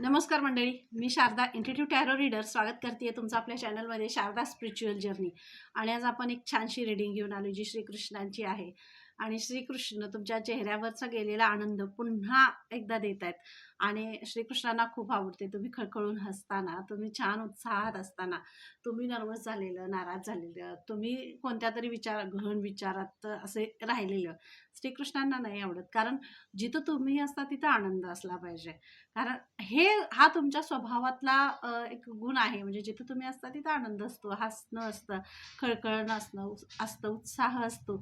नमस्कार मंडळी मी शारदा इंटिट्यूट टॅरो रीडर स्वागत करते तुमचं आपल्या चॅनलमध्ये शारदा स्पिरिच्युअल जर्नी आणि आज आपण एक छानशी रिडिंग घेऊन आलो जी श्रीकृष्णांची आहे. आणि श्रीकृष्ण तुमच्या चेहऱ्यावरचा गेलेला आनंद पुन्हा एकदा देत आहेत आणि श्रीकृष्णांना खूप आवडते. तुम्ही खळखळून हसताना तुम्ही छान उत्साहात असताना तुम्ही नर्वस झालेलं नाराज झालेलं तुम्ही कोणत्या तरी विचार गहन विचारात असे राहिलेलं श्रीकृष्णांना नाही आवडत. कारण जिथं तुम्ही असता तिथं आनंद असला पाहिजे. कारण हे हा तुमच्या स्वभावातला एक गुण आहे. म्हणजे जिथं तुम्ही असता तिथं आनंद असतो हसणं असतं खळखळणं असणं असतं उत्साह असतो.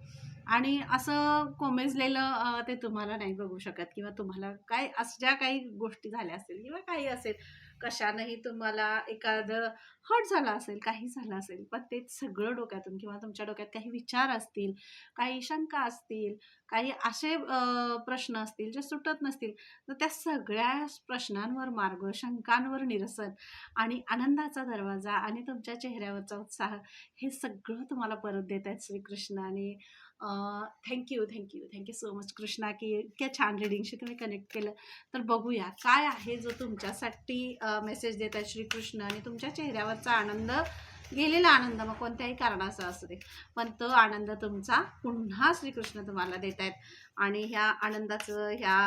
आणि असं कोमेजलेलं ते तुम्हाला नाही बघू शकत किंवा तुम्हाला काय असं ज्या काही गोष्टी झाल्या असतील किंवा काही असेल कशानंही तुम्हाला एखादं हट झालं असेल काही झालं असेल पण ते सगळं डोक्यातून किंवा तुमच्या डोक्यात काही विचार असतील काही शंका असतील काही असे प्रश्न असतील जे सुटत नसतील तर त्या सगळ्या प्रश्नांवर मार्ग शंकांवर निरसन आणि आनंदाचा दरवाजा आणि तुमच्या चेहऱ्यावरचा उत्साह हे सगळं तुम्हाला परत देत आहेत श्रीकृष्णाने thank you thank you thank you so much Krishna की इतक्या छान रिडिंगशी तुम्ही कनेक्ट केलं. तर बघूया काय आहे जो तुमच्यासाठी मेसेज देत आहे श्रीकृष्ण आणि तुमच्या चेहऱ्यावरचा आनंद गेलेला आनंद मग कोणत्याही कारणाचा असू दे. पण तो आनंद तुमचा पुन्हा श्रीकृष्ण तुम्हाला देत आहेत. आणि ह्या आनंदाचं ह्या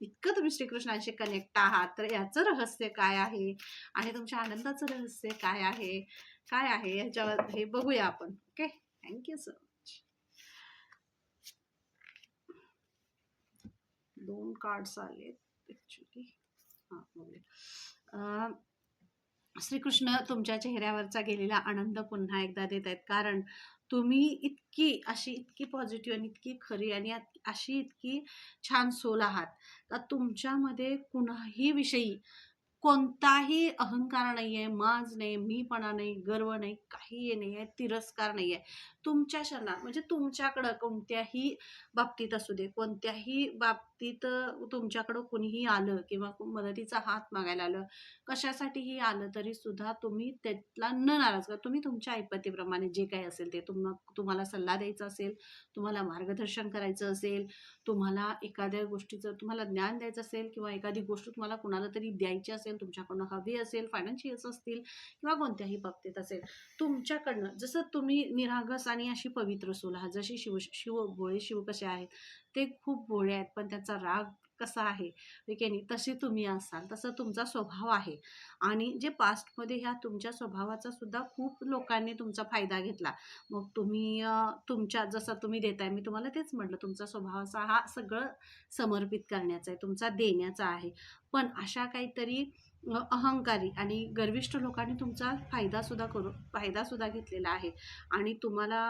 इतकं तुम्ही श्रीकृष्णाशी कनेक्ट आहात तर याचं रहस्य काय आहे? आणि तुमच्या आनंदाचं रहस्य काय आहे? काय आहे? याच्यावर हे बघूया आपण okay thank you sir much दोन कार्ड्स आले ॲक्च्युली हां श्रीकृष्ण तुमच्या चेहऱ्यावरचा गेलेला आनंद पुन्हा एकदा देत आहेत. कारण तुम्ही इतकी अशी इतकी पॉझिटिव्ह आणि इतकी खरी आणि अशी इतकी छान सोल आहात. का तुमच्यामध्ये कुणाही विषयी कोणताही अहंकार नाही आहे माज नाही मीपणा नाही गर्व नाही काही नाही आहे तिरस्कार नाही आहे तुमच्या शरणात म्हणजे तुमच्याकडं कोणत्याही बाबतीत असू दे कोणत्याही बाबतीत तुमच्याकडं कुणीही आलं किंवा कु- मदतीचा हात मागायला आलं कशासाठीही आलं तरी सुद्धा तुम्ही त्यातला न नाराज करा. तुम्ही तुमच्या ऐपतीप्रमाणे जे काही असेल ते तुम तुम्हाला सल्ला द्यायचा असेल तुम्हाला मार्गदर्शन करायचं असेल तुम्हाला एखाद्या गोष्टीचं तुम्हाला ज्ञान द्यायचं असेल किंवा एखादी गोष्ट तुम्हाला कुणाला तरी द्यायची असेल तुमच्याकडनं हवी असेल फायनान्शियल्स असतील किंवा कोणत्याही बाबतीत असेल तुमच्याकडनं जसं तुम्ही निरागस आणि अशी पवित्र सोल. जशी शिव शिव भोळे शिव कसे आहेत ते खूप भोळे आहेत पण त्यांचा राग कसा आहे? विकेनी तसे तुम्ही असाल तसं तुमचा स्वभाव आहे. आणि जे पास्टमध्ये ह्या तुमच्या स्वभावाचा सुद्धा खूप लोकांनी तुमचा फायदा घेतला. मग तुम्ही तुमच्या जसं तुम्ही देताय मी तुम्हाला तेच म्हटलं तुमचा स्वभावाचा हा सगळं समर्पित करण्याचा आहे तुमचा देण्याचा आहे. पण अशा काहीतरी अहंकारी आणि गर्विष्ठ लोकांनी तुमचा फायदासुद्धा करू फायदासुद्धा घेतलेला आहे. आणि तुम्हाला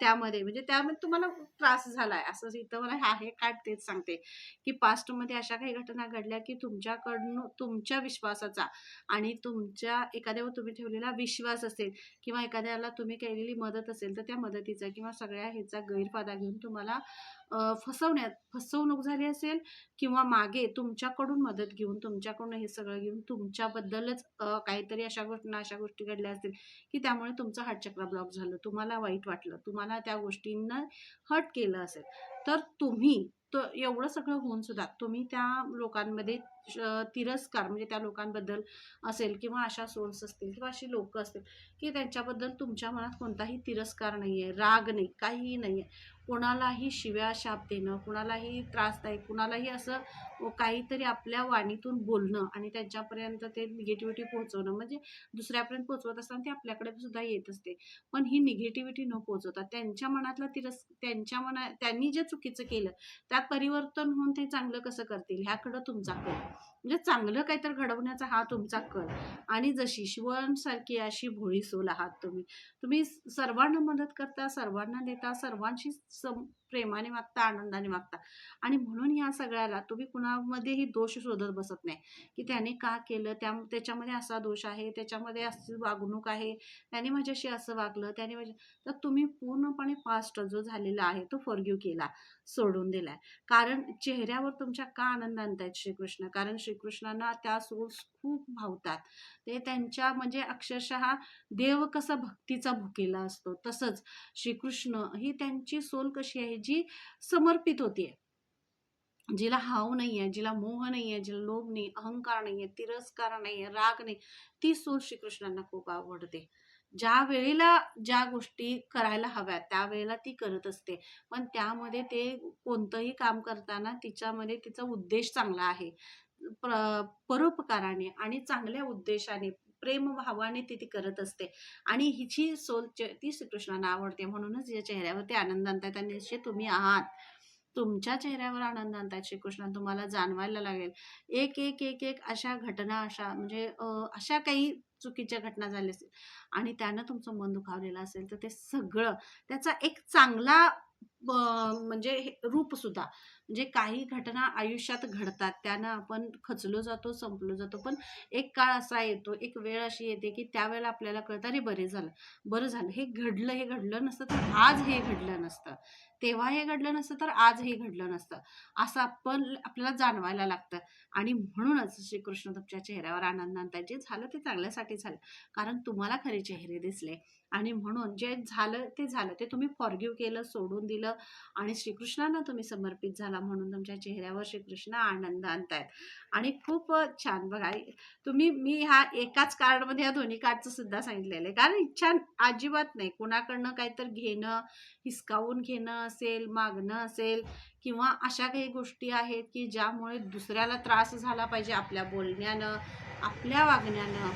त्यामध्ये म्हणजे त्यामध्ये तुम्हाला त्रास झाला आहे असं इथं मला हे आहे काय तेच सांगते. की पास्टमध्ये अशा काही घटना घडल्या की तुमच्याकडनं तुमच्या विश्वासाचा आणि तुमच्या एखाद्यावर तुम्ही ठेवलेला विश्वास असेल किंवा एखाद्याला तुम्ही केलेली मदत असेल तर त्या मदतीचा किंवा सगळ्या ह्याचा गैरफायदा घेऊन तुम्हाला फसवण्यात फसवणूक झाली असेल किंवा मागे तुमच्याकडून मदत घेऊन तुमच्याकडून हे सगळं घेऊन तुमच्याबद्दलच काहीतरी अशा घटना अशा गोष्टी घडल्या असतील की त्यामुळे तुमचं हार्टचक्र ब्लॉक झालं तुम्हाला वाईट वाटलं तुम्हाला त्या गोष्टींना हट केलं असेल तर तुम्ही तर एवढं सगळं होऊन सुद्धा तुम्ही त्या लोकांमध्ये श- तिरस्कार म्हणजे त्या लोकांबद्दल असेल किंवा अशा सोर्स असतील किंवा अशी लोक असतील की त्यांच्याबद्दल तुमच्या मनात कोणताही तिरस्कार नाही आहे राग नाही काहीही नाही आहे. कोणालाही शिव्या शाप देणं कुणालाही त्रासदायक कुणालाही असं काहीतरी आपल्या वाणीतून बोलणं आणि त्यांच्यापर्यंत ते निगेटिव्हिटी पोहोचवणं. म्हणजे दुसऱ्यापर्यंत पोहोचवत असताना ते आपल्याकडे सुद्धा येत असते. पण ही निगेटिव्हिटी न पोहोचवता त्यांच्या मनातला तिरस त्यांच्या मना त्यांनी जे चुकीचं केलं त्यात परिवर्तन होऊन ते चांगलं कसं करतील? ह्याकडं तुमचा कल. म्हणजे चांगलं काहीतरी घडवण्याचा हा तुमचा कल. आणि जशी शिवणसारखी अशी भोळी सोल आहात तुम्ही. तुम्ही सर्वांना मदत करता सर्वांना देता सर्वांशी सम प्रेमाने वागता आनंदाने वागता. आणि म्हणून ह्या सगळ्याला तुम्ही कुणामध्येही दोष शोधत बसत नाही. की त्याने का केलं? त्या त्याच्यामध्ये असा दोष आहे त्याच्यामध्ये अशी वागणूक आहे. त्याने माझ्याशी असं वागलं त्याने माझ्या तर तुम्ही पूर्णपणे पास्ट जो झालेला आहे तो फॉरग्यू केला. सोडून दिलाय. कारण चेहऱ्यावर तुमच्या का आनंद आणतायत श्रीकृष्ण? कारण श्रीकृष्णांना त्या सोल्स खूप भावतात. ते त्यांच्या म्हणजे अक्षरशः देव कसा भक्तीचा भुकेला असतो तसंच श्रीकृष्ण ही त्यांची सोल कशी आहे जी समर्पित होतीये. जिला हाव नाही आहे जिला मोह नाही आहे जिला लोभ नाही अहंकार नाही आहे तिरस्कार नाही आहे राग नाही ती सोल श्रीकृष्णांना खूप आवडते. ज्या वेळेला ज्या गोष्टी करायला हव्या त्यावेळेला ती करत असते. पण त्यामध्ये ते कोणतंही काम करताना तिच्यामध्ये तिचा उद्देश चांगला आहे. प्र परोपकाराने आणि चांगल्या उद्देशाने प्रेमभावाने ती ती करत असते. आणि हिची सोल ती श्रीकृष्णांना आवडते. म्हणूनच या चेहऱ्यावरती आनंद आणतात आणि जसे तुम्ही आहात. तुमच्या चेहऱ्यावर आनंद आणतात श्रीकृष्ण. तुम्हाला जाणवायला लागेल. एक एक एक एक अशा घटना अशा म्हणजे अशा काही चुकीच्या घटना झाल्या असतील. आणि त्यानं तुमचं मन दुखावलेलं असेल तर ते सगळं त्याचा एक चांगला म्हणजे हे रूप सुद्धा म्हणजे काही घटना आयुष्यात घडतात त्यानं आपण खचलो जातो संपलो जातो पण एक काळ असा येतो एक वेळ अशी येते की त्यावेळेला आपल्याला कळतं अरे बरे झालं बरं झालं हे घडलं हे घडलं नसतं तर आज हे घडलं नसतं. तेव्हा हे घडलं नसतं तर आज हे घडलं नसतं. असं आपण आपल्याला जाणवायला लागतं. आणि म्हणूनच श्रीकृष्ण तुमच्या चेहऱ्यावर आनंद आणतात जे झालं ते चांगल्यासाठी झालं. कारण तुम्हाला खरे चेहरे दिसले. आणि म्हणून जे झालं ते झालं. ते तुम्ही फॉरगिव्ह केलं सोडून दिलं. आणि श्रीकृष्णांना तुम्ही समर्पित झाला म्हणून तुमच्या चेहऱ्यावर श्रीकृष्ण आनंद आणतायत. आणि खूप छान. बघा तुम्ही मी ह्या एकाच कार्डमध्ये ह्या दोन्ही कार्डचं सुद्धा सांगितलेलं आहे. कारण इच्छा अजिबात नाही. कुणाकडनं काहीतरी घेणं हिसकावून घेणं असेल मागणं असेल किंवा अशा काही गोष्टी आहेत की ज्यामुळे दुसऱ्याला त्रास झाला पाहिजे आपल्या बोलण्यानं आपल्या वागण्यानं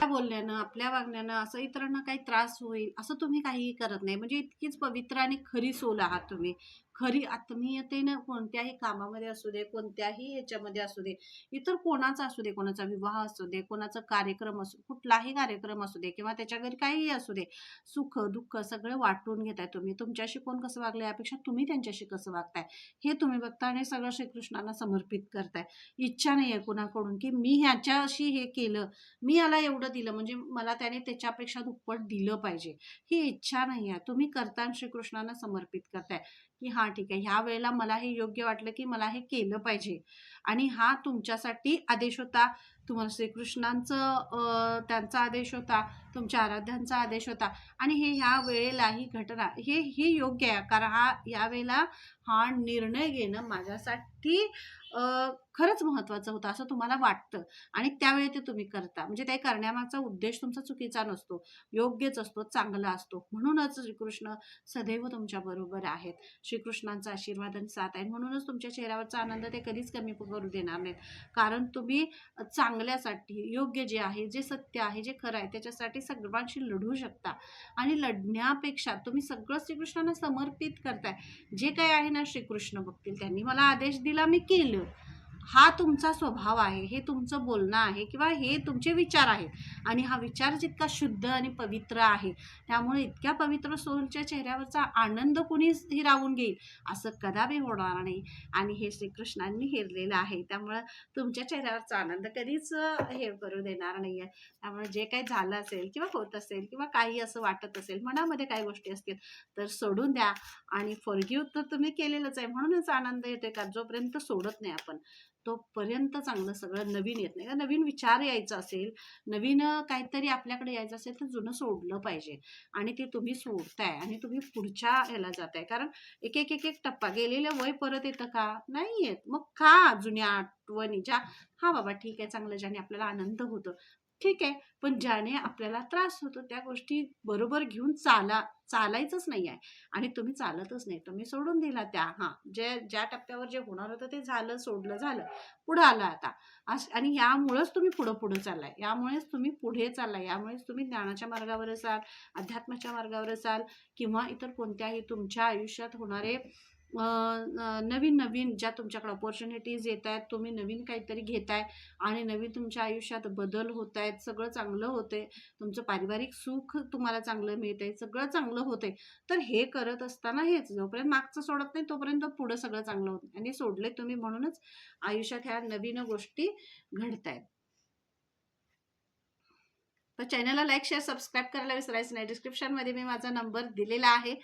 आपल्या बोलण्यानं आपल्या वागण्यानं असं इतरांना काही त्रास होईल असं तुम्ही काहीही करत नाही. म्हणजे इतकीच पवित्र आणि खरी सोल आहात तुम्ही. खरी आत्मीयतेनं कोणत्याही कामामध्ये असू दे कोणत्याही ह्याच्यामध्ये असू दे इतर कोणाचा असू दे कोणाचा विवाह असू दे कोणाचा कार्यक्रम असू कुठलाही कार्यक्रम असू दे किंवा त्याच्या घरी काहीही असू दे सुख दुःख सगळं वाटून घेताय तुम्ही. तुमच्याशी कोण कसं वागलं यापेक्षा तुम्ही त्यांच्याशी कसं वागताय हे तुम्ही बघता आणि सगळं श्रीकृष्णांना समर्पित करताय. इच्छा नाही आहे कुणाकडून की मी ह्याच्याशी हे केलं मी याला एवढं दिलं म्हणजे मला त्याने त्याच्यापेक्षा दुप्पट दिलं पाहिजे. ही इच्छा नाही आहे तुम्ही करताना श्रीकृष्णांना समर्पित करताय. की हां ठीक आहे ह्या वेळेला मला हे योग्य वाटलं की मला हे केलं पाहिजे. आणि हा तुमच्यासाठी आदेश होता. तुम्हाला श्रीकृष्णांचं त्यांचा आदेश होता तुमच्या आराध्यांचा आदेश होता. आणि हे ह्या वेळेला ही घटना हे हे योग्य आहे कारण हा या वेळेला हा निर्णय घेणं माझ्यासाठी खरंच महत्त्वाचं होतं असं तुम्हाला वाटतं. आणि त्यावेळी ते तुम्ही करता. म्हणजे ते करण्यामागचा उद्देश तुमचा चुकीचा नसतो योग्यच असतो चांगला असतो. म्हणूनच श्रीकृष्ण सदैव तुमच्या बरोबर आहेत. श्रीकृष्णांचा आशीर्वाद आणि साथ आहे. म्हणूनच तुमच्या चेहऱ्यावरचा आनंद ते कधीच कमी करू देणार नाहीत. कारण तुम्ही चांग चांगल्यासाठी योग्य जे आहे जे सत्य आहे जे खरं आहे त्याच्यासाठी सर्वांशी लढू शकता. आणि लढण्यापेक्षा तुम्ही सगळं श्रीकृष्णांना समर्पित करताय. जे काही आहे ना श्रीकृष्ण बघतील. त्यांनी मला आदेश दिला मी केलं. हा तुमचा स्वभाव आहे हे तुमचं बोलणं आहे किंवा हे तुमचे विचार आहेत आणि हा विचार जितका शुद्ध आणि पवित्र आहे त्यामुळे इतक्या पवित्र सोलच्या चेहऱ्यावरचा आनंद कुणीच हिरावून घेईल असं कदापि होणार नाही. आणि हे श्रीकृष्णांनी हेरलेलं आहे त्यामुळं तुमच्या चेहऱ्यावरचा आनंद कधीच हे करू देणार नाही आहे त्यामुळे जे काही झालं असेल किंवा होत असेल किंवा काही असं वाटत असेल मनामध्ये काही गोष्टी असतील तर सोडून द्या. आणि फॉरगिव्ह तर तुम्ही केलेलंच आहे म्हणूनच आनंद येतोय का? जोपर्यंत सोडत नाही आपण. तोपर्यंत चांगलं सगळं नवीन येत नाही. का नवीन विचार यायचा असेल नवीन काहीतरी आपल्याकडे यायचं असेल तर जुनं सोडलं पाहिजे. आणि ते तुम्ही सोडताय आणि तुम्ही पुढच्या ह्याला जाताय. कारण एक एक एक एक टप्पा गेलेलं वय परत येतं का? नाही येत. मग का जुन्या आठवणी ज्या हा बाबा ठीक आहे चांगलं ज्याने आपल्याला आनंद होतो. ठीक आहे. पण ज्याने आपल्याला त्रास होतो त्या गोष्टी बरोबर घेऊन चाला चालायचंच नाही आहे आणि तुम्ही चालतच नाही. तुम्ही सोडून दिला त्या. हां जे ज्या टप्प्यावर जे होणार होतं ते झालं सोडलं झालं. पुढं आलं आता. अश आणि यामुळंच तुम्ही पुढं पुढं चाललाय. यामुळेच तुम्ही पुढे चाललाय. यामुळेच तुम्ही ज्ञानाच्या मार्गावर असाल अध्यात्माच्या मार्गावर असाल किंवा इतर कोणत्याही तुमच्या आयुष्यात होणारे नवीन नवीन ज्या तुमच्याकडे ऑपॉर्च्युनिटीज येत आहेत तुम्ही नवीन काहीतरी घेताय आणि नवीन तुमच्या आयुष्यात बदल होत आहेत सगळं चांगलं होतंय तुमचं पारिवारिक सुख तुम्हाला चांगलं मिळत आहे सगळं चांगलं होतंय तर हे करत असताना हेच जोपर्यंत मागचं सोडत नाही तोपर्यंत पुढं सगळं चांगलं होतं आणि सोडले तुम्ही म्हणूनच आयुष्यात ह्या नवीन गोष्टी घडत आहेत तर चॅनलला लाईक शेअर सबस्क्राईब करायला विसरायचं नाही. डिस्क्रिप्शनमध्ये मी माझा नंबर दिलेला आहे.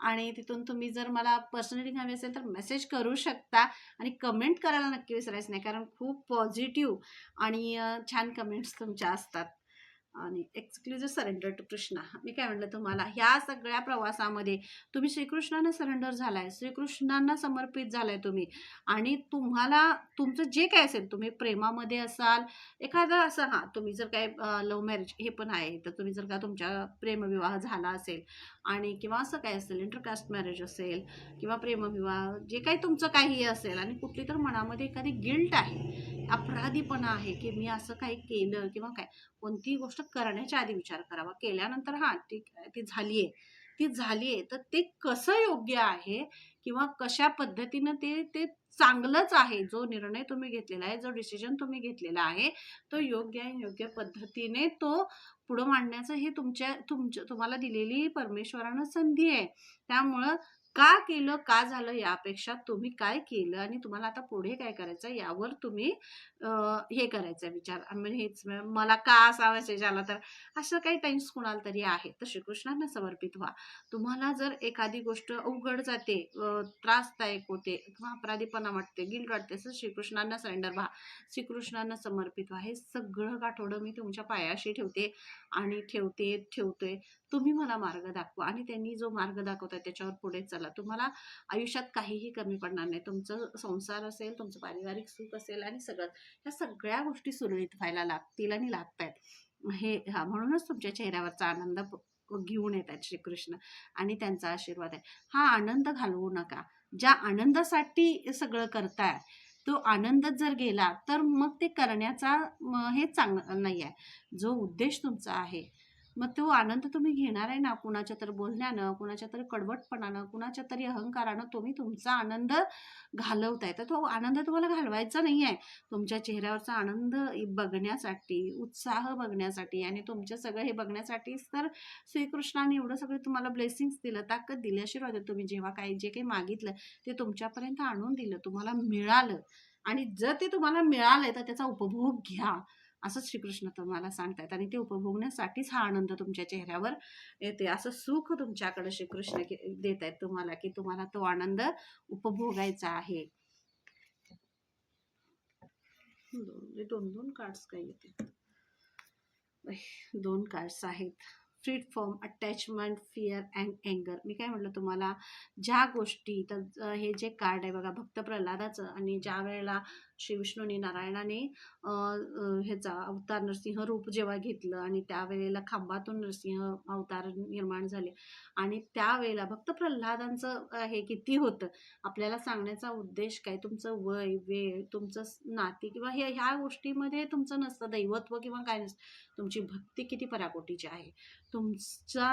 आणि तिथून तुम्ही जर मला पर्सनली हवी असेल तर मेसेज करू शकता. आणि कमेंट करायला नक्की विसरायचं नाही कारण खूप पॉझिटिव्ह आणि छान कमेंट्स तुमच्या असतात. आणि एक्सक्लुझिव्ह सरेंडर टू कृष्णा मी काय म्हटलं तुम्हाला ह्या सगळ्या प्रवासामध्ये तुम्ही श्रीकृष्णाने सरेंडर झालाय श्रीकृष्णांना समर्पित झालाय तुम्ही. आणि तुम्हाला तुमचं जे काय असेल तुम्ही प्रेमामध्ये असाल एखादा असं हां तुम्ही जर काय लव्ह मॅरेज हे पण आहे तर तुम्ही जर का तुमच्या प्रेमविवाह झाला असेल आणि किंवा असं काय असेल इंटरकास्ट मॅरेज असेल किंवा प्रेमविवाह जे काही तुमचं काही असेल आणि कुठली तर मनामध्ये एखादी गिल्ट आहे अपराधीपणा आहे की मी असं काही केलं किंवा काय कोणतीही गोष्ट करण्याच्या आधी विचार करावा. केल्यानंतर हां ती ती झाली आहे ती झाली आहे तर ते कसं योग्य आहे किंवा कशा पद्धतीनं ते ते चांगलंच आहे? जो निर्णय तुम्ही घेतलेला आहे जो डिसिजन तुम्ही घेतलेला आहे तो योग्य आहे योग्य पद्धतीने तो पुढं मांडण्याचं हे तुमच्या तुमच्या तुम्हाला दिलेली परमेश्वरानं संधी आहे. त्यामुळं का केलं का झालं यापेक्षा तुम्ही काय केलं आणि तुम्हाला आता पुढे काय करायचं यावर तुम्ही हे करायचं विचार. म्हणजे हेच मला का असा मेसेज आला तर? असं काही टाइम्स कुणाला तरी आहे. तर श्रीकृष्णांना समर्पित व्हा. तुम्हाला जर एखादी गोष्ट अवघड जाते त्रासदायक होते किंवा अपराधीपणा वाटते गिल्ड वाटते असं श्रीकृष्णांना सरेंडर व्हा. श्रीकृष्णांना समर्पित व्हा. हे सगळं गाठोडं मी तुमच्या पायाशी ठेवते आणि ठेवते ठेवतोय. तुम्ही मला मार्ग दाखवा. आणि त्यांनी जो मार्ग दाखवता त्याच्यावर पुढे चला. तुम्हाला आयुष्यात काहीही कमी पडणार नाही. तुमचं संसार असेल तुमचं पारिवारिक सुख असेल आणि सगळं. ह्या सगळ्या गोष्टी सुरळीत व्हायला लागतील आणि लागत आहेत हे हा म्हणूनच तुमच्या चेहऱ्यावरचा आनंद घेऊन येत आहेत श्रीकृष्ण आणि त्यांचा आशीर्वाद आहे. हा आनंद घालवू नका. ज्या आनंदासाठी सगळं करताय तो आनंदच जर गेला तर मग ते करण्याचा हे चांगलं नाही आहे. जो उद्देश तुमचा आहे मग तो आनंद तुम्ही घेणार आहे ना? कुणाच्या तर बोलण्यानं कुणाच्या तरी कडवटपणानं कुणाच्या तरी अहंकारानं तुम्ही तुमचा आनंद घालवताय. तर तो आनंद तुम्हाला घालवायचा नाही आहे. तुमच्या चेहऱ्यावरचा आनंद बघण्यासाठी उत्साह बघण्यासाठी आणि तुमचं सगळं हे बघण्यासाठीच तर श्रीकृष्णाने एवढं सगळं तुम्हाला ब्लेसिंग्स दिलं ताकद दिली आशीर्वाद तुम्ही जेव्हा काही जे काही मागितलं ते तुमच्यापर्यंत आणून दिलं तुम्हाला मिळालं. आणि जर ते तुम्हाला मिळालंय तर त्याचा उपभोग घ्या. असंच श्रीकृष्ण तुम्हाला सांगतायत आणि ते उपभोगण्यासाठीच हा आनंद तुमच्या चेहऱ्यावर येते असं सुख तुमच्याकडे श्रीकृष्ण देत आहेत तुम्हाला की तुम्हाला तो आनंद उपभोगायचा आहे. दोन दोन कार्ड्स काय येते? दोन कार्ड्स आहेत. Freed from attachment fear and anger मी काय म्हटलं तुम्हाला? ज्या गोष्टी तर हे जे कार्ड आहे बघा भक्त प्रल्हादाचं आणि ज्या वेळेला श्रीविष्णूनी नारायणाने ह्याचा अवतार नरसिंह रूप जेव्हा घेतलं आणि त्यावेळेला खांबातून नरसिंह अवतार निर्माण झाले. आणि त्यावेळेला भक्त प्रल्हादांचं हे किती होतं? आपल्याला सांगण्याचा उद्देश काय? तुमचं वय वेळ तुमचं नाती किंवा हे ह्या गोष्टीमध्ये तुमचं नसतं. दैवत्व किंवा काय नसतं. तुमची भक्ती किती पराकोटीची आहे? तुमचा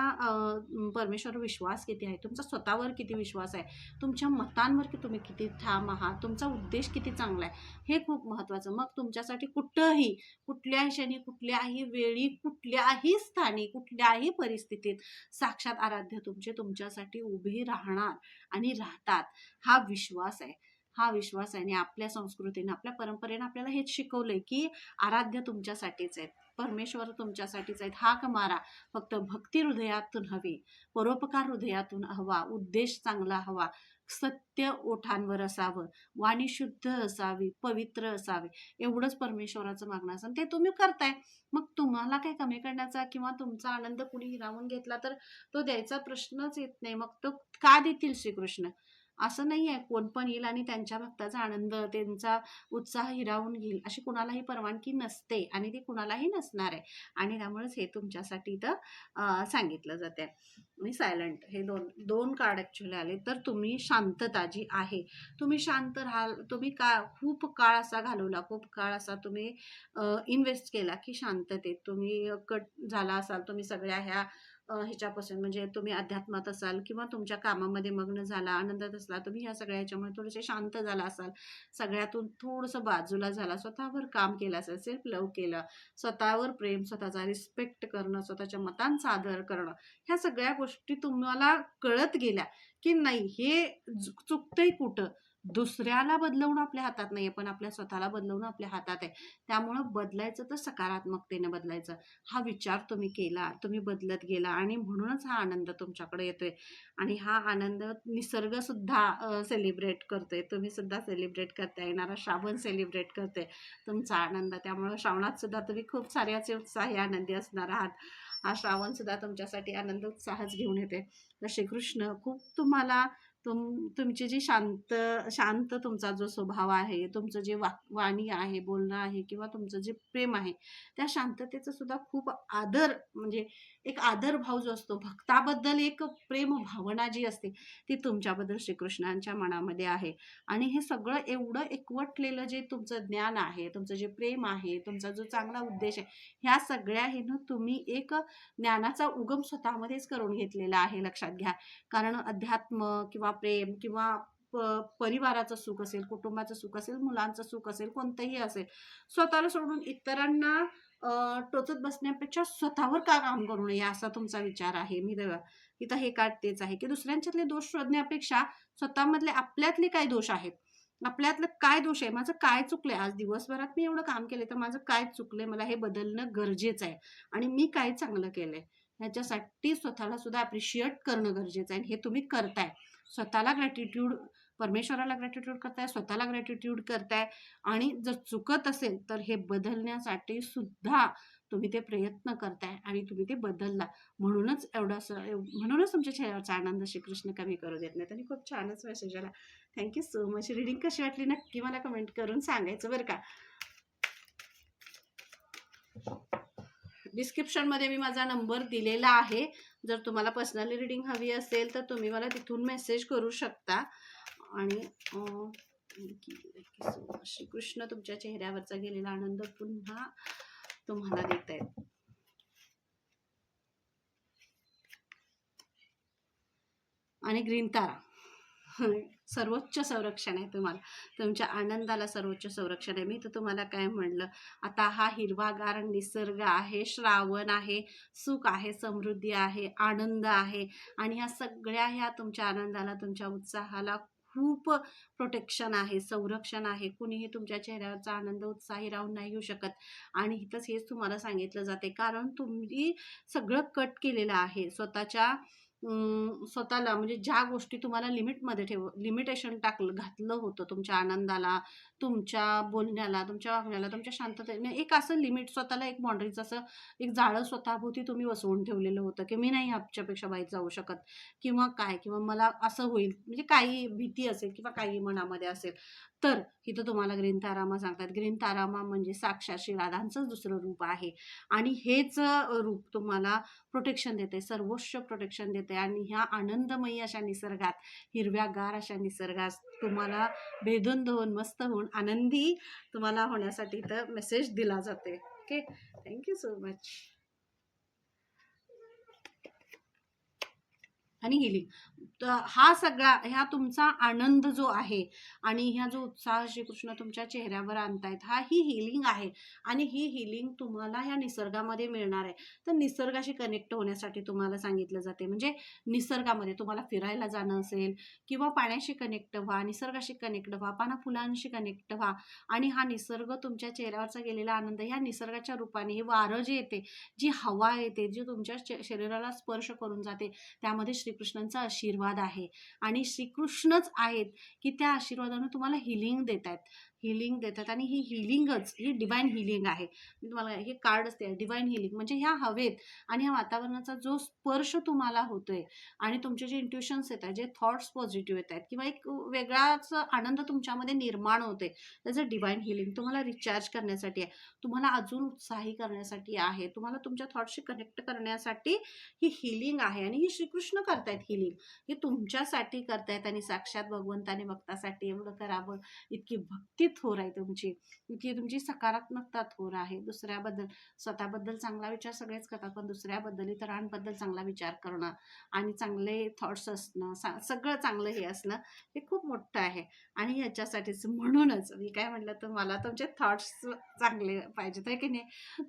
परमेश्वर विश्वास किती आहे? तुमचा स्वतःवर किती विश्वास आहे? तुमच्या मतांवर की तुम्ही किती ठाम आहात? तुमचा उद्देश किती चांगला आहे? हे खूप महत्त्वाचं. मग तुमच्यासाठी कुठंही कुठल्याही क्षणी कुठल्याही वेळी कुठल्याही स्थानी कुठल्याही परिस्थितीत साक्षात आराध्य तुमचे तुमच्यासाठी उभे राहणार आणि राहतात. हा विश्वास आहे. हा विश्वास आहे आणि आपल्या संस्कृतीने आपल्या परंपरेने आपल्याला हेच शिकवलंय की आराध्य तुमच्यासाठीच आहेत. परमेश्वर तुमच्यासाठीच आहेत. हाक मारा. फक्त भक्ती हृदयातून हवी. परोपकार हृदयातून हवा. उद्देश चांगला हवा. सत्य ओठांवर असावं. वाणी शुद्ध असावी पवित्र असावे. एवढंच परमेश्वराचं मागणं असं. ते तुम्ही करताय. मग तुम्हाला काय कमी करण्याचा किंवा तुमचा आनंद कुणी हिरावून घेतला तर तो द्यायचा प्रश्नच येत नाही. मग तो का देतील श्रीकृष्ण? असं नाही आहे कोण पण येईल आणि त्यांच्या भक्ताचा आनंद त्यांचा उत्साह हिरावून घेईल अशी कुणालाही परवानगी नसते आणि ती कुणालाही नसणार आहे. आणि त्यामुळेच हे तुमच्यासाठी तर सांगितलं जाते आणि सायलंट हे दोन दोन कार्ड ॲक्च्युली आले तर तुम्ही शांतता जी आहे तुम्ही शांत राहाल. तुम्ही का खूप काळ असा घालवला खूप काळ असा तुम्ही इन्व्हेस्ट केला की शांततेत. तुम्ही कट झाला असाल तुम्ही सगळ्या ह्या ह्याच्यापासून म्हणजे तुम्ही अध्यात्मात असाल किंवा तुमच्या कामामध्ये मग्न झाला आनंदात असला तुम्ही ह्या सगळ्या ह्याच्यामुळे थोडेसे शांत झाला असाल सगळ्यातून थोडंसं बाजूला झाला स्वतःवर काम केलं असेल सेल्फ लव केलं स्वतःवर प्रेम स्वतःचा रिस्पेक्ट करणं स्वतःच्या मतांचा आदर करणं ह्या सगळ्या गोष्टी तुम्हाला कळत गेल्या की नाही हे चुकतंय कुठं? दुसऱ्याला बदलवणं आपल्या हातात नाहीये पण आपल्या स्वतःला बदलवणं आपल्या हातात आहे. त्यामुळं बदलायचं तर सकारात्मकतेने बदलायचं. हा विचार तुम्ही केला तुम्ही बदलत गेला आणि म्हणूनच हा आनंद तुमच्याकडे येतोय. आणि हा आनंद निसर्ग सुद्धा सेलिब्रेट करतोय. तुम्ही सुद्धा सेलिब्रेट करता येणारा श्रावण सेलिब्रेट करते तुमचा आनंद. त्यामुळं श्रावणात सुद्धा तुम्ही खूप साऱ्याचे उत्साही आनंदी असणार आहात. हा श्रावण सुद्धा तुमच्यासाठी आनंद उत्साहच घेऊन येते तर श्रीकृष्ण. खूप तुम्हाला तुम तुमची जी शांत शांत तुमचा जो स्वभाव आहे तुमचं जे वा वाणी आहे बोलणं आहे किंवा तुमचं जे प्रेम आहे त्या शांततेचं सुद्धा खूप आदर म्हणजे एक आदर भाव जो असतो भक्ताबद्दल एक प्रेम भावना जी असते ती तुमच्याबद्दल श्रीकृष्णांच्या मनामध्ये आहे. आणि हे सगळं एवढं एकवटलेलं जे तुमचं ज्ञान आहे तुमचं जे प्रेम आहे तुमचा जो चांगला उद्देश आहे ह्या सगळ्या हेनं तुम्ही एक ज्ञानाचा उगम स्वतःमध्येच करून घेतलेला आहे लक्षात घ्या. कारण अध्यात्म किंवा प्रेम किंवा परिवाराचं सुख असेल कुटुंबाचं सुख असेल मुलांचं सुख असेल कोणतंही असेल स्वतःला सोडून इतरांना टोचत बसण्यापेक्षा स्वतःवर का काम करू नये? असा तुमचा विचार आहे. मी इथं हे काढ तेच आहे की दुसऱ्यांच्यातले दोष शोधण्यापेक्षा स्वतःमधले आपल्यातले काय दोष आहेत? आपल्यातलं काय दोष आहे? माझं काय चुकलंय? आज दिवसभरात मी एवढं काम केलंय तर माझं काय चुकलंय? मला हे बदलणं गरजेचं आहे. आणि मी काय चांगलं केलंय? ह्याच्यासाठी स्वतःला सुद्धा अप्रिशिएट करणं गरजेचं आहे हे तुम्ही करताय. स्वतःला ग्रॅटिट्यूड परमेश्वराला ग्रॅटिट्यूड करताय स्वतःला ग्रॅटिट्यूड करताय आणि जर चुकत असेल तर हे बदलण्यासाठी सुद्धा तुम्ही ते प्रयत्न करताय आणि तुम्ही ते बदलला. म्हणूनच एवढं म्हणूनच तुमच्या चेहऱ्यावरचा आनंद श्रीकृष्ण कमी करू देत नाही आणि खूप छानच मेसेज आला. थँक्यू सो मच रिडिंग कशी वाटली? नक्की मला कमेंट करून सांगायचं बरं का. डिस्क्रिप्शनमध्ये मी माझा नंबर दिलेला आहे. जर तुम्हाला पर्सनली रिडिंग हवी असेल तर तुम्ही मला तिथून मेसेज करू शकता. आणि श्रीकृष्ण तुमच्या चेहऱ्यावरचा गेलेला आनंद पुन्हा तुम्हाला देत आहेत. आणि ग्रीन तारा. सर्वोच्च संरक्षण आहे तुम्हाला. तुमच्या आनंदाला सर्वोच्च संरक्षण आहे. मी तर तुम्हाला काय म्हणलं? आता हा हिरवागार निसर्ग आहे श्रावण आहे सुख आहे समृद्धी आहे आनंद आहे. आणि ह्या सगळ्या ह्या तुमच्या आनंदाला तुमच्या उत्साहाला खूप प्रोटेक्शन आहे संरक्षण आहे. कुणीही तुमच्या चेहऱ्यावरचा आनंद उत्साही राहून नाही येऊ शकत. आणि इथंच हेच तुम्हाला सांगितलं जाते. कारण तुम्ही सगळं कट केलेलं आहे. स्वतःच्या स्वतःला म्हणजे ज्या गोष्टी तुम्हाला लिमिटमध्ये ठेव लिमिटेशन टाकलं घातलं होतं तुमच्या आनंदाला तुमच्या बोलण्याला तुमच्या वागण्याला तुमच्या शांततेने एक असं लिमिट स्वतःला एक बाउंड्रीचं असं एक जाळं स्वतःभोवती तुम्ही वसवून ठेवलेलं होतं की मी नाही ह्याच्यापेक्षा बाहेर जाऊ शकत किंवा काय किंवा मला असं होईल म्हणजे काही भीती असेल किंवा काही मनामध्ये असेल तर इथं तुम्हाला ग्रीन तारामा सांगतात. ग्रीन तारामा म्हणजे साक्षात श्री राधांचंच दुसरं रूप आहे. आणि हेच रूप तुम्हाला प्रोटेक्शन देते सर्वोच्च प्रोटेक्शन देते आणि ह्या आनंदमयी अशा निसर्गात हिरव्यागार अशा निसर्गात तुम्हाला भेदून धुवून मस्त होऊन आनंदी तुम्हाला होण्यासाठी इथं मेसेज दिला जाते okay thank you so much आणि हिलिंग तर हा सगळा ह्या तुमचा आनंद जो आहे आणि ह्या जो उत्साह श्रीकृष्ण तुमच्या चेहऱ्यावर आणतायत हा ही हिलिंग आहे. आणि ही हिलिंग तुम्हाला ह्या निसर्गामध्ये मिळणार आहे. तर निसर्गाशी कनेक्ट होण्यासाठी तुम्हाला सांगितलं जाते. म्हणजे निसर्गामध्ये तुम्हाला फिरायला जाणं असेल किंवा पाण्याशी कनेक्ट व्हा निसर्गाशी कनेक्ट व्हा पाना फुलांशी कनेक्ट व्हा आणि हा निसर्ग तुमच्या चेहऱ्यावरचा गेलेला आनंद ह्या निसर्गाच्या रूपाने हे वारं जे येते जी हवा येते जी तुमच्या शरीराला स्पर्श करून जाते त्यामध्ये श्री श्रीकृष्णांचा आशीर्वाद आहे. आणि श्रीकृष्णच आहेत की त्या आशीर्वादानं तुम्हाला हिलिंग देत आहेत हिलिंग देतात आणि ही हिलिंगच ही डिवाईन हिलिंग आहे. मी तुम्हाला हे कार्ड असते डिवाईन हिलिंग म्हणजे ह्या हवेत आणि ह्या वातावरणाचा जो स्पर्श तुम्हाला होतोय आणि तुमचे जे इंट्युशन्स येत आहेत जे थॉट्स पॉझिटिव्ह येत आहेत किंवा एक वेगळाच आनंद तुमच्यामध्ये निर्माण होते त्याचं डिवाईन हिलिंग तुम्हाला रिचार्ज करण्यासाठी आहे. तुम्हाला अजून उत्साही करण्यासाठी आहे. तुम्हाला तुमच्या थॉट्सशी कनेक्ट करण्यासाठी ही हिलिंग आहे आणि ही श्रीकृष्ण करतायत हिलिंग हे तुमच्यासाठी करतायत आणि साक्षात भगवंताने भक्तासाठी एवढं करावं इतकी भक्ती थोर आहे तुमची. की तुमची सकारात्मकता थोर आहे. दुसऱ्याबद्दल स्वतःबद्दल चांगला विचार सगळेच करतात पण दुसऱ्याबद्दल इतरांबद्दल चांगला विचार करणं आणि चांगले थॉट्स असणं सा सगळं चांगलं हे असणं हे खूप मोठं आहे. आणि याच्यासाठीच म्हणूनच मी काय म्हटलं तर मला तुमचे थॉट्स चांगले पाहिजेत आहे की नाही?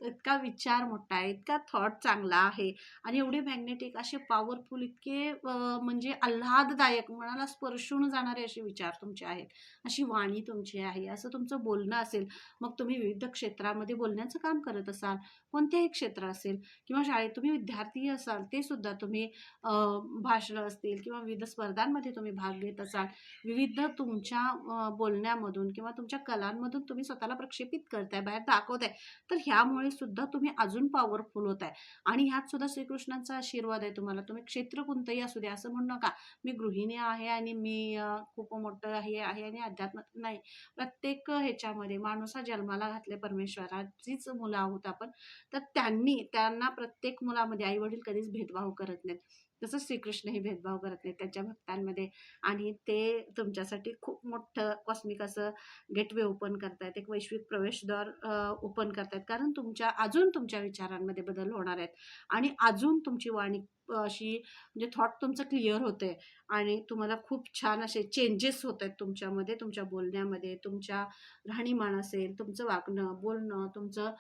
इतका विचार मोठा आहे इतका थॉट चांगला आहे आणि एवढे मॅग्नेटिक असे पॉवरफुल इतके म्हणजे आल्हाददायक मनाला स्पर्शून जाणारे असे विचार तुमचे आहेत. अशी वाणी तुमची आहे असं तुमचं बोलणं असेल मग तुम्ही विविध क्षेत्रामध्ये बोलण्याचं काम करत असाल कोणतेही क्षेत्र असेल किंवा शाळेत तुम्ही विद्यार्थी असाल ते सुद्धा तुम्ही भाषणं असतील किंवा विविध स्पर्धांमध्ये तुम्ही भाग घेत असाल विविध तुमच्या बोलण्यामधून किंवा तुमच्या कलांमधून तुम्ही स्वतःला प्रक्षेपित करताय बाहेर दाखवताय तर ह्यामुळे सुद्धा तुम्ही अजून पॉवरफुल होत आहे आणि ह्यात सुद्धा श्रीकृष्णांचा आशीर्वाद आहे तुम्हाला तुम्ही क्षेत्र कोणतंही असू द्या असं म्हणू नका. मी गृहिणी आहे आणि मी खूप मोठं हे आहे आणि अध्यात्म नाही प्रत्येक ह्याच्यामध्ये माणूस हा जन्माला घातले परमेश्वराचीच मुलं आहोत आपण तर त्यांनी त्यांना प्रत्येक मुलामध्ये आई वडील कधीच भेदभाव करत नाहीत. तसंच श्रीकृष्णही भेदभाव करत नाहीत त्यांच्या भक्तांमध्ये. आणि ते तुमच्यासाठी खूप मोठं कॉस्मिक असं गेटवे ओपन करतायत. एक वैश्विक प्रवेशद्वार ओपन करतायत. कारण तुमच्या अजून तुमच्या विचारांमध्ये बदल होणार आहेत. आणि अजून तुमची वाणी अशी म्हणजे थॉट तुमचं क्लिअर होते आणि तुम्हाला खूप छान असे चेंजेस होत आहेत तुमच्यामध्ये तुमच्या बोलण्यामध्ये तुमच्या राहणीमान असेल तुमचं वागणं बोलणं तुमचं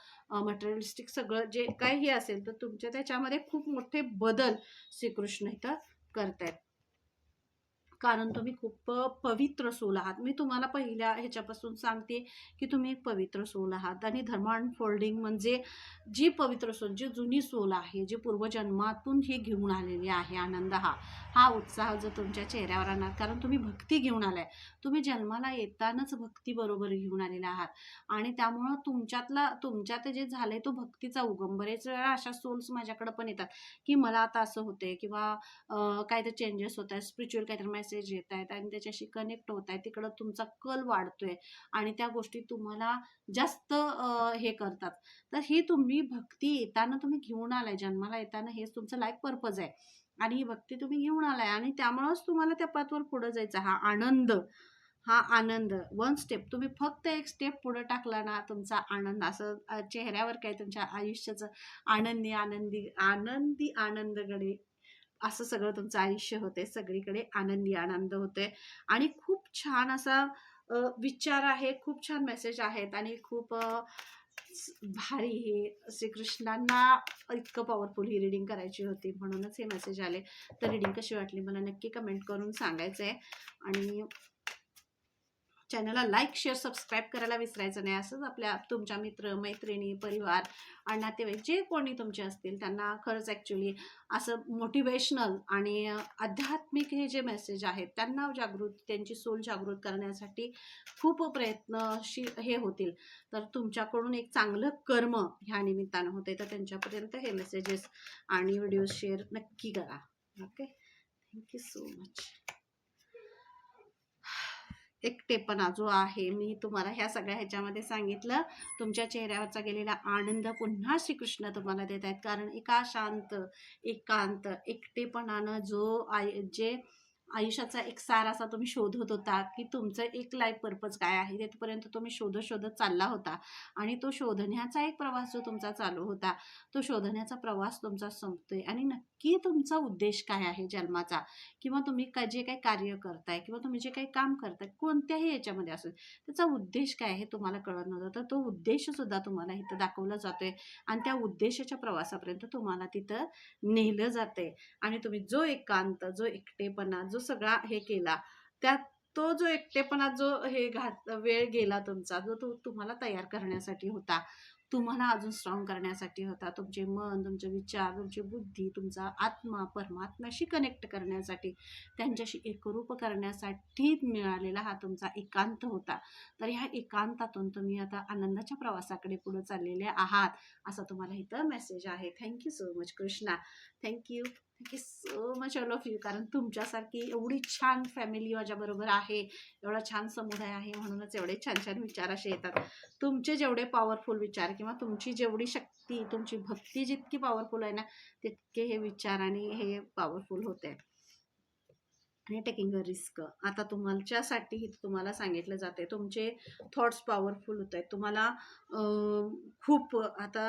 मटेरियलिस्टिक सगळं जे काही असेल तर तुमच्या त्याच्यामध्ये खूप मोठे बदल श्रीकृष्ण इथं करतायत. कारण तुम्ही खूप पवित्र सोल आहात. मी तुम्हाला पहिल्या ह्याच्यापासून सांगते की तुम्ही एक पवित्र सोल आहात आणि धर्म फोल्डिंग म्हणजे जी पवित्र सोल जी जुनी सोल आहे जी पूर्वजन्मातून हे घेऊन आलेली आहे आनंद हा हा उत्साह जो तुमच्या चेहऱ्यावर आणणार कारण तुम्ही भक्ती घेऊन आलाय. तुम्ही जन्माला येतानाच भक्ती बरोबर घेऊन आलेला आहात. आणि त्यामुळं तुमच्यातला तुमच्यात जे झालंय तो भक्तीचा उगम. बरेच वेळा अशा सोल्स माझ्याकडे पण येतात की मला आता असं होतंय किंवा अं, काहीतरी चेंजेस होत आहेत स्पिरिच्युअल काहीतरी मेसेज येत आहेत आणि त्याच्याशी कनेक्ट होत आहे तिकडं तुमचा कल वाढतोय आणि त्या गोष्टी तुम्हाला जास्त हे करतात. तर ही तुम्ही भक्ती येताना तुम्ही घेऊन आलाय. जन्माला येताना हेच तुमचं लाईफ पर्पज आहे. आणि ही भक्ती तुम्ही घेऊन आलाय आणि त्यामुळंच तुम्हाला त्या पाथवर पुढे जायचं हा आनंद हा आनंद. वन स्टेप तुम्ही फक्त एक स्टेप पुढे टाकला ना तुमचा आनंद. असं चेहऱ्यावर काय तुमच्या आयुष्याचं आनंदी आनंदी आनंदी आनंदकडे असं सगळं तुमचं आयुष्य होते सगळीकडे आनंदी आनंद होते आणि खूप छान असा विचार आहे खूप छान मेसेज आहेत आणि खूप भारी हे श्रीकृष्णांना इतकं पॉवरफुल ही रिडिंग करायची होती म्हणूनच हे मेसेज आले. तर रिडिंग कशी वाटली? मला नक्की कमेंट करून सांगायचं आहे आणि चॅनलला लाईक शेअर सबस्क्राईब करायला विसरायचं नाही. असंच आपल्या तुमच्या मित्र मैत्रिणी परिवार आणि नातेवाईक जे कोणी तुमचे असतील त्यांना खरंच ॲक्च्युली असं मोटिवेशनल आणि आध्यात्मिक हे जे मेसेज आहेत त्यांना जागृत त्यांची सोल जागृत करण्यासाठी खूप प्रयत्नशील हे होतील. तर तुमच्याकडून एक चांगलं कर्म ह्या निमित्तानं होते तर त्यांच्यापर्यंत हे मेसेजेस आणि व्हिडिओ शेअर नक्की करा. ओके थँक्यू सो मच एकटेपणा जो आहे. मी तुम्हाला ह्या सगळ्या ह्याच्यामध्ये सांगितलं. तुमच्या चेहऱ्यावरचा गेलेला आनंद पुन्हा श्रीकृष्ण तुम्हाला देत आहेत. कारण एका शांत एकांत एकटेपणानं जो आय जे आयुष्याचा एक सार असा तुम्ही शोधत होता की तुमचं एक लाईफ पर्पज काय आहे? तिथपर्यंत तुम्ही शोधत शोधत चालला होता. आणि तो शोधण्याचा एक प्रवास जो तुमचा चालू होता तो शोधण्याचा प्रवास तुमचा संपतोय. आणि नक्की की तुमचा उद्देश काय आहे जन्माचा? किंवा तुम्ही का जे काही कार्य करताय किंवा तुम्ही जे काही काम करताय कोणत्याही याच्यामध्ये असेल त्याचा उद्देश काय आहे तुम्हाला कळत नव्हतं. तर तो उद्देश सुद्धा तुम्हाला इथं दाखवला जातोय आणि त्या उद्देशाच्या प्रवासापर्यंत तुम्हाला तिथं नेलं जाते आणि तुम्ही जो एकांत जो एकटेपणा जो सगळा हे केला त्यात तो जो एकटेपणा जो हे घात वेळ गेला तुमचा जो तो तुम्हाला तयार करण्यासाठी होता तुम्हाला अजून स्ट्रॉंग करण्यासाठी होता. तुमचे मन तुमचे विचार तुमची बुद्धी तुमचा आत्मा परमात्म्याशी कनेक्ट करण्यासाठी त्यांच्याशी एकरूप करण्यासाठी मिळालेला हा तुमचा एकांत होता. तर ह्या एकांतातून तुम्ही आता आनंदाच्या प्रवासाकडे पुढे चाललेले आहात असा तुम्हाला इथं मेसेज आहे. Thank you so much Krishna thank you thank you so much all of you कारण तुमच्यासारखी एवढी छान फॅमिली माझ्याबरोबर आहे एवढा छान समुदाय आहे म्हणूनच एवढे छान छान विचार असे येतात. तुमचे जेवढे पॉवरफुल विचार किंवा तुमची जेवढी शक्ती तुमची भक्ती जितकी पॉवरफुल आहे ना तितके हे विचार आणि हे पॉवरफुल होते. आणि टेकिंग अ रिस्क आता तुमच्यासाठी तुम्हाला सांगितलं जाते. तुमचे थॉट्स पॉवरफुल होत आहेत तुम्हाला खूप आता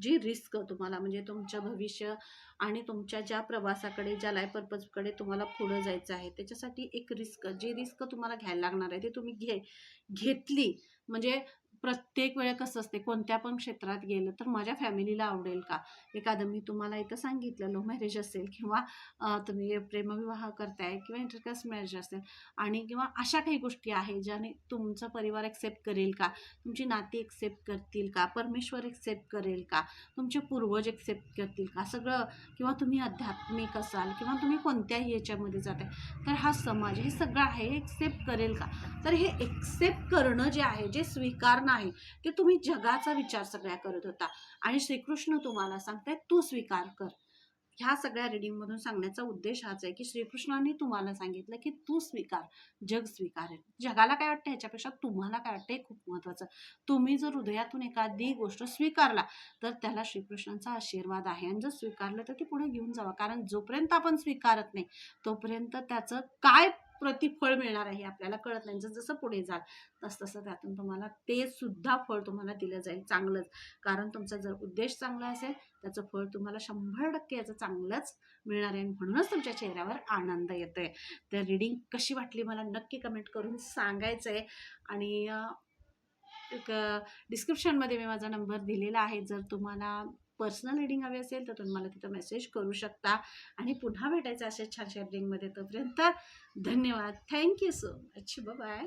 जी रिस्क तुम्हाला म्हणजे तुमचं भविष्य आणि तुमच्या ज्या प्रवासाकडे ज्या लाईफ पर्पजकडे तुम्हाला पुढं जायचं आहे त्याच्यासाठी एक रिस्क जी रिस्क तुम्हाला घ्यायला लागणार आहे ते तुम्ही घे घेतली. म्हणजे प्रत्येक वेळे कसं असते कोणत्या पण क्षेत्रात गेलं तर माझ्या फॅमिलीला आवडेल का? एखादं मी तुम्हाला इथं सांगितलं लो मॅरेज असेल किंवा तुम्ही प्रेमविवाह करताय किंवा इंटरकास्ट मॅरेज असेल आणि किंवा अशा काही गोष्टी आहेत ज्याने तुमचा परिवार एक्सेप्ट करेल का? तुमची नाती एक्सेप्ट करतील का? परमेश्वर एक्सेप्ट करेल का? तुमचे पूर्वज एक्सेप्ट करतील का? सगळं किंवा तुम्ही आध्यात्मिक असाल किंवा तुम्ही कोणत्याही याच्यामध्ये जाताय तर हा समाज हे सगळं आहे एक्सेप्ट करेल का? तर हे एक्सेप्ट करणं जे आहे जे स्वीकारणं आहे ते तुम्ही जगाचा विचार सगळ्या करत होता. आणि श्रीकृष्ण तुम्हाला सांगताय तू स्वीकार कर. ह्या सगळ्या रिडिंगमधून सांगण्याचा उद्देश हाच आहे की श्रीकृष्णाने तुम्हाला सांगितलं की तू स्वीकार जग स्वीकारेल जगाला काय वाटतं? ह्याच्यापेक्षा तुम्हाला काय वाटतं? हे खूप महत्त्वाचं. तुम्ही जर हृदयातून एखादी गोष्ट स्वीकारला तर त्याला श्रीकृष्णांचा आशीर्वाद आहे. आणि जर स्वीकारलं तर ती पुढे घेऊन जावा. कारण जोपर्यंत आपण स्वीकारत नाही तोपर्यंत त्याचं काय प्रतिफळ मिळणार आहे आपल्याला कळत नाही. जसं जसं पुढे जाल तस तसं त्यातून तुम्हाला ते सुद्धा फळ तुम्हाला दिलं जाईल चांगलंच. कारण तुमचा जर उद्देश चांगला असेल त्याचं फळ तुम्हाला शंभर टक्के याचं चांगलंच मिळणार आहे. म्हणूनच तुमच्या चेहऱ्यावर आनंद येतो आहे तर रिडिंग कशी वाटली मला नक्की कमेंट करून सांगायचं आहे आणि एक डिस्क्रिप्शनमध्ये मी माझा नंबर दिलेला आहे. जर तुम्हाला पर्सनल रिडिंग हवी असेल तर तुम्ही मला तिथं मेसेज करू शकता. आणि पुन्हा भेटायचं अशा छान रिंगमध्ये तोपर्यंत धन्यवाद. Thank you so much bye